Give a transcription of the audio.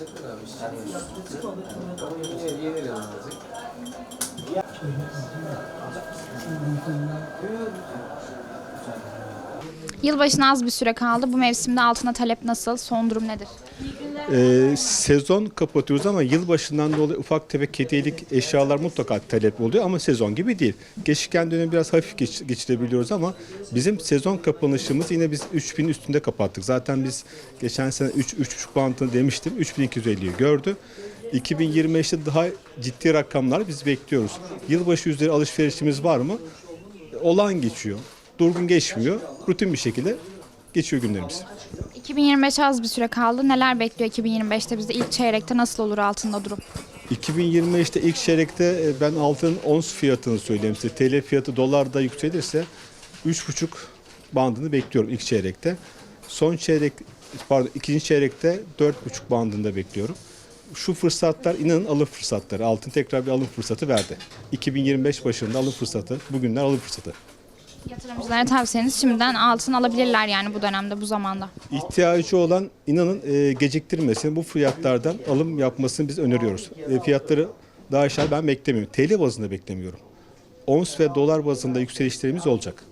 어쨌거나 시장이 이해해야 하지? Yılbaşına az bir süre kaldı. Bu mevsimde altına talep nasıl? Son durum nedir? Ee, sezon kapatıyoruz ama yılbaşından dolayı ufak tefek hediyelik eşyalar mutlaka talep oluyor ama sezon gibi değil. Geçişken dönemi biraz hafif geç- geçirebiliyoruz ama bizim sezon kapanışımız yine biz 3000 üstünde kapattık. Zaten biz geçen sene 3 3,5 bantını demiştim. 3250'yi gördü. 2025'te daha ciddi rakamlar biz bekliyoruz. Yılbaşı üzeri alışverişimiz var mı? Olan geçiyor. Durgun geçmiyor. Rutin bir şekilde geçiyor günlerimiz. 2025 az bir süre kaldı. Neler bekliyor 2025'te bizde? ilk çeyrekte nasıl olur altında durum? 2025'te ilk çeyrekte e, ben altının ons fiyatını söyleyeyim size. TL fiyatı dolarda yükselirse 3,5 bandını bekliyorum ilk çeyrekte. Son çeyrek pardon ikinci çeyrekte 4,5 bandında bekliyorum. Şu fırsatlar inanın alım fırsatları. Altın tekrar bir alım fırsatı verdi. 2025 başında alım fırsatı, bugünler alım fırsatı. Yatırımcılara tavsiyeniz şimdiden altın alabilirler yani bu dönemde, bu zamanda. İhtiyacı olan inanın e, geciktirmesin. Bu fiyatlardan alım yapmasını biz öneriyoruz. E, fiyatları daha aşağı ben beklemiyorum. TL bazında beklemiyorum. Ons ve dolar bazında yükselişlerimiz olacak.